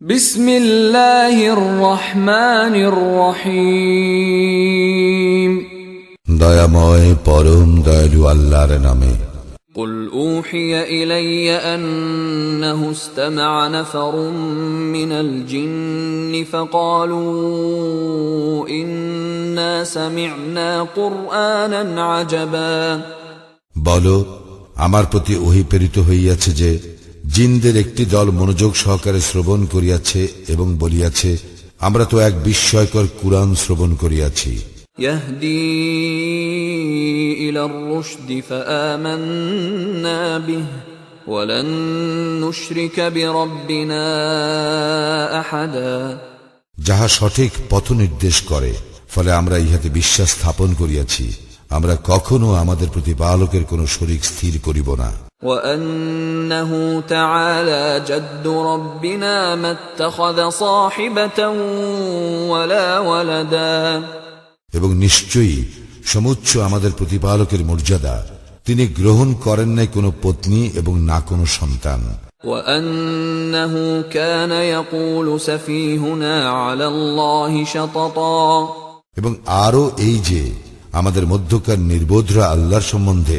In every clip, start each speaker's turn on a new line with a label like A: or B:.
A: بسم الله الرحمن الرحيم
B: দয়াময় পরম দয়ালু আল্লাহর নামে
A: قل أوحي إلي أنه استمع نفر من الجن فقالوا إنا سمعنا قرآنا عجبا
B: বলো আমার প্রতি ওহি প্রেরিত হইয়াছে যে জিনদের একটি দল মনোযোগ সহকারে শ্রবণ করিয়াছে এবং বলিয়াছে আমরা তো এক বিস্ময়কর কুরআন শ্রবণ করিয়াছি
A: يهدي إلى الرشد فآمنا به ولن نشرك بربنا أحدا
B: যাহা সঠিক পথ নির্দেশ করে ফলে আমরা ইহাতে বিশ্বাস স্থাপন করিয়াছি আমরা কখনো আমাদের প্রতিপালকের কোন শরিক স্থির করিব না
A: وأنه تعالى جد ربنا ما اتخذ صاحبة ولا ولدا
B: এবং নিশ্চয়ই সমুচ্চ আমাদের প্রতিপালকের মর্যাদা তিনি গ্রহণ করেন নাই কোনো পত্নী এবং না কোনো সন্তান
A: وأنه كان يقول سفيهنا على الله شططا
B: এবং আরও এই যে আমাদের মধ্যকার নির্বোধরা আল্লাহর সম্বন্ধে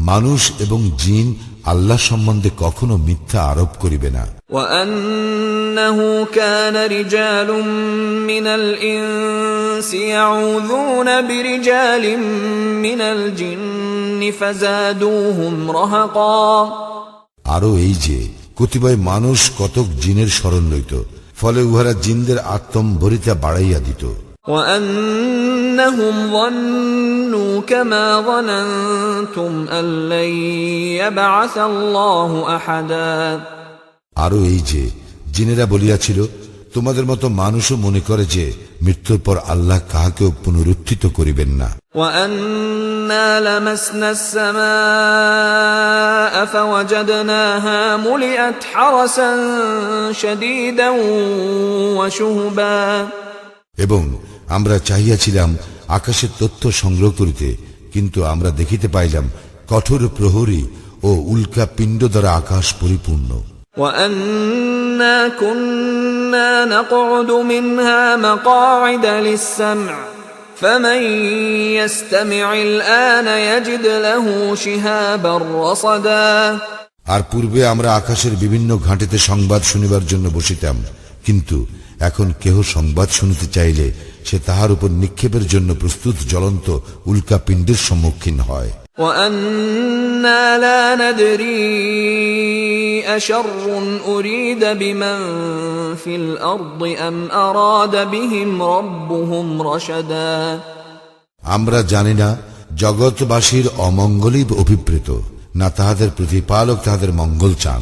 B: মানুষ এবং জিন আল্লাহ সম্বন্ধে কখনো মিথ্যা আরোপ করিবে না
A: وأنه كان رجال من الإنس يعوذون برجال من الجن فزادوهم رهقا
B: আরও এই যে কতিপয় মানুষ কতক জিনের স্মরণ লইত ফলে উহারা জিনদের আত্মম্ভরিতা বাড়াইয়া দিত
A: وأنهم ظنوا كما ظننتم أن لن يبعث الله أحدا
B: আরও এই যে জিনেরা বলিয়াছিল তোমাদের মতো মানুষও মনে করে যে মৃত্যুর পর আল্লাহ কাহাকেও পুনরুত্থিত করিবেন না
A: وأنا لمسنا السماء فوجدناها ملئت حرسا شديدا وشهبا
B: এবং আমরা চাহিয়াছিলাম আকাশের তথ্য সংগ্রহ করিতে কিন্তু আমরা দেখিতে পাইলাম কঠোর প্রহরী ও উল্কা পিণ্ড দ্বারা আকাশ পরিপূর্ণ
A: وأنا كنا نقعد منها مقاعد للسمع فمن يستمع الآن يجد له شهابا رصدا
B: আর পূর্বে আমরা আকাশের বিভিন্ন ঘাঁটিতে সংবাদ শুনিবার জন্য বসিতাম কিন্তু এখন কেহ সংবাদ শুনিতে চাইলে সে তাহার উপর নিক্ষেপের জন্য প্রস্তুত জ্বলন্ত উল্কা পিণ্ডের সম্মুখীন হয়। আমরা জানি না জগৎবাসীর অমঙ্গলই অভিপ্রেত না তাহাদের প্রতিপালক তাহাদের মঙ্গল চান।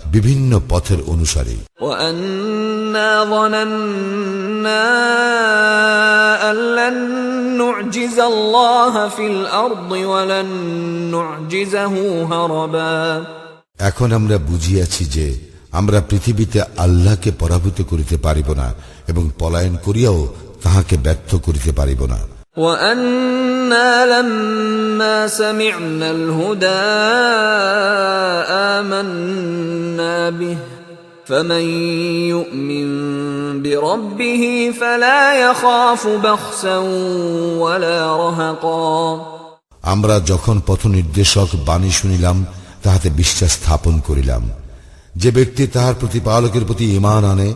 B: বিভিন্ন পথের অনুসারী। এখন আমরা বুঝিয়াছি যে আমরা পৃথিবীতে আল্লাহকে পরাভূত করিতে পারিব না এবং পলায়ন করিয়াও তাহাকে ব্যর্থ করিতে পারিব না।
A: وأنا لما سمعنا الهدى آمنا به فمن يؤمن بربه فلا يخاف بخسا ولا رهقا
B: আমরা যখন পথ নির্দেশক বাণী শুনিলাম তাহাতে বিশ্বাস স্থাপন করিলাম যে ব্যক্তি তাহার প্রতিপালকের প্রতি ইমান আনে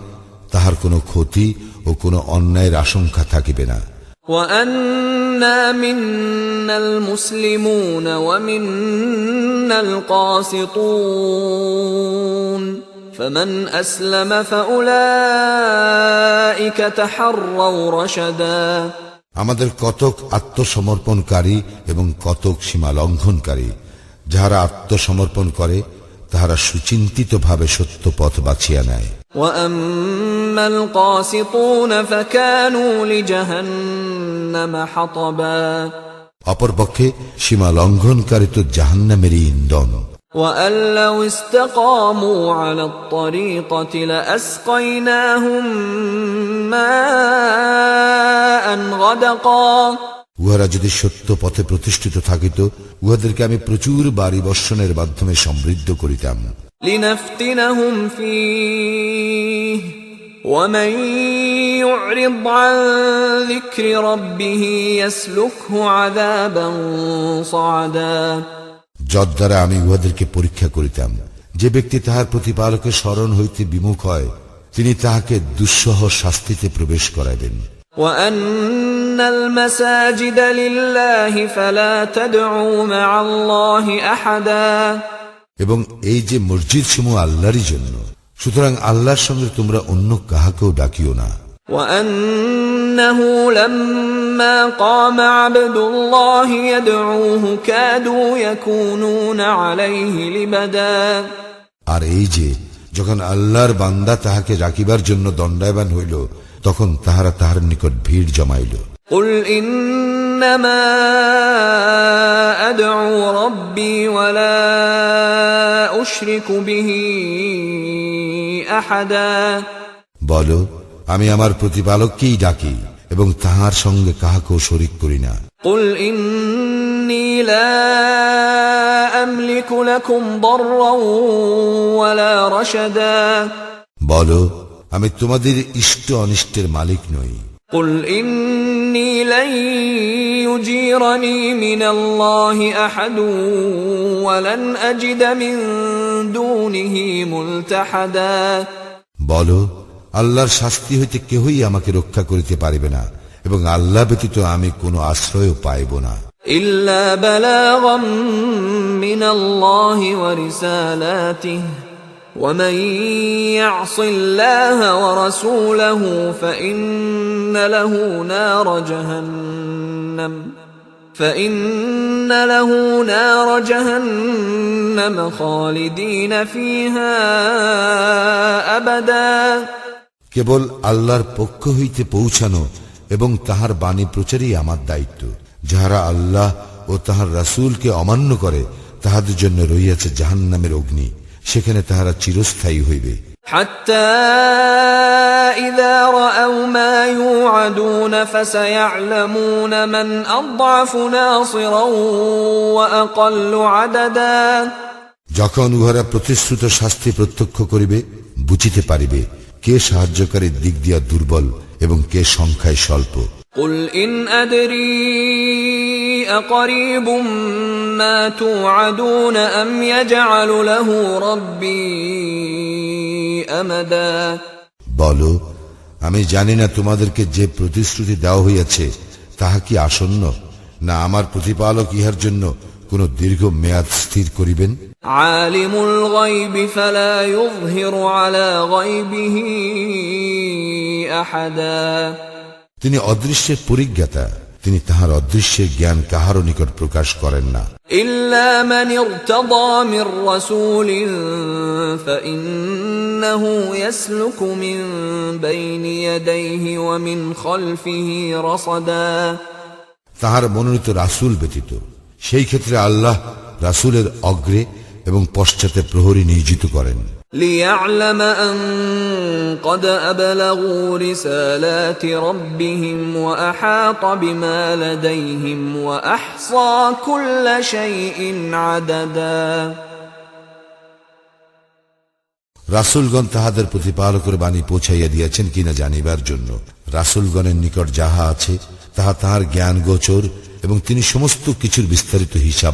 B: তাহার কোনো ক্ষতি ও কোনো অন্যায়ের আশঙ্কা থাকিবে না
A: وأنا منا المسلمون ومنا القاسطون فمن أسلم فأولئك تحروا رشدا
B: আমাদের কতক আত্মসমর্পণকারী এবং কতক সীমা লঙ্ঘনকারী যাহারা আত্মসমর্পণ করে তাহারা সুচিন্তিতভাবে সত্য পথ বাছিয়া নেয়
A: واما القاسطون فكانوا لجهنم حطبا
B: অপরপক্ষে সীমা লঙ্ঘনকারী তো জাহান্নামেরই ইন্ধন
A: وان لو استقاموا على الطريقه لاسقيناهم ماء غدقا
B: উহারা যদি সত্য পথে প্রতিষ্ঠিত থাকিত উহাদেরকে আমি প্রচুর বাড়ি বর্ষণের মাধ্যমে সমৃদ্ধ করিতাম। যদ্বারা আমি উহাদেরকে পরীক্ষা করিতাম যে ব্যক্তি তাহার প্রতিপালকে স্মরণ হইতে বিমুখ হয় তিনি তাহাকে দুঃসহ শাস্তিতে প্রবেশ করাইবেন।
A: وأن المساجد لله فلا تدعوا مع الله أحدا
B: এবং এই যে মসজিদ সমূহ আল্লাহরই জন্য সুতরাং আল্লাহর সঙ্গে তোমরা অন্য কাহাকেও ডাকিও না
A: وأنه لما قام عبد الله يدعوه كادوا يكونون عليه لبدا
B: আর এই যে যখন আল্লাহর বান্দা তাহাকে রাখিবার জন্য দণ্ডায়বান হইল তখন তাহারা তাহার নিকট ভিড় জমাইল
A: قل إنما أدعو ربي ولا أشرك به أحدا
B: বলো আমি আমার প্রতিপালককেই ডাকি এবং তাহার সঙ্গে কাহাকেও শরিক করি না
A: قل إني لا أملك لكم ضرا ولا رشدا
B: বলো আমি তোমাদের ইষ্ট অনিষ্টের মালিক নই
A: قل إني لن يجيرني من الله أحد ولن أجد من دونه ملتحدا
B: বলো আল্লাহর শাস্তি হইতে কেহই আমাকে রক্ষা করিতে পারিবে না এবং আল্লাহ ব্যতীত আমি কোনো আশ্রয়ও পাইব না
A: إلا بلاغا من الله ورسالاته ومن يعص الله ورسوله فإن له نار جهنم فإن له نار جهنم خالدين فيها أبدا
B: কেবল আল্লাহর পক্ষ হইতে পৌঁছানো এবং তাহার বাণী প্রচারই আমার দায়িত্ব যাহারা আল্লাহ ও তাহার রাসূলকে অমান্য করে তাহাদের জন্য রইয়াছে জাহান্নামের অগ্নি সেখানে তাহারা চিরস্থায়ী হইবে। যখন উহারা প্রতিশ্রুত শাস্তি প্রত্যক্ষ করিবে বুঝিতে পারিবে কে সাহায্যকারীর দিক দিয়া দুর্বল এবং কে সংখ্যায় স্বল্প।
A: قل إن أدري أقريب ما توعدون أم يجعل له ربي أمدا
B: বলো আমি জানি না তোমাদেরকে যে প্রতিশ্রুতি দেওয়া হইয়াছে তাহা কি আসন্ন না আমার প্রতিপালক ইহার জন্য কোন দীর্ঘ মেয়াদ স্থির করিবেন
A: عالم الغيب فلا يظهر على غيبه أحدا
B: তিনি অদৃশ্যের পরিজ্ঞাতা তিনি তাহার অদৃশ্যের জ্ঞান কাহারও নিকট প্রকাশ করেন না
A: إلا من ارتضى من رسول فإنه يسلك من بين يديه ومن خلفه رصدا
B: তাহার মনোনীত রাসূল ব্যতীত সেই ক্ষেত্রে আল্লাহ রাসূলের অগ্রে এবং পশ্চাতে প্রহরী নিয়োজিত করেন
A: ليعلم أن قد أبلغوا رسالات ربهم وأحاط بما لديهم وأحصى كل شيء عددا
B: রাসূলগণ তাহাদের প্রতিপালকের বাণী পৌঁছাইয়া দিয়াছেন কিনা জানিবার জন্য রাসূলগণের নিকট যাহা আছে তাহা তাহার জ্ঞান গোচর এবং তিনি সমস্ত কিছুর বিস্তারিত হিসাব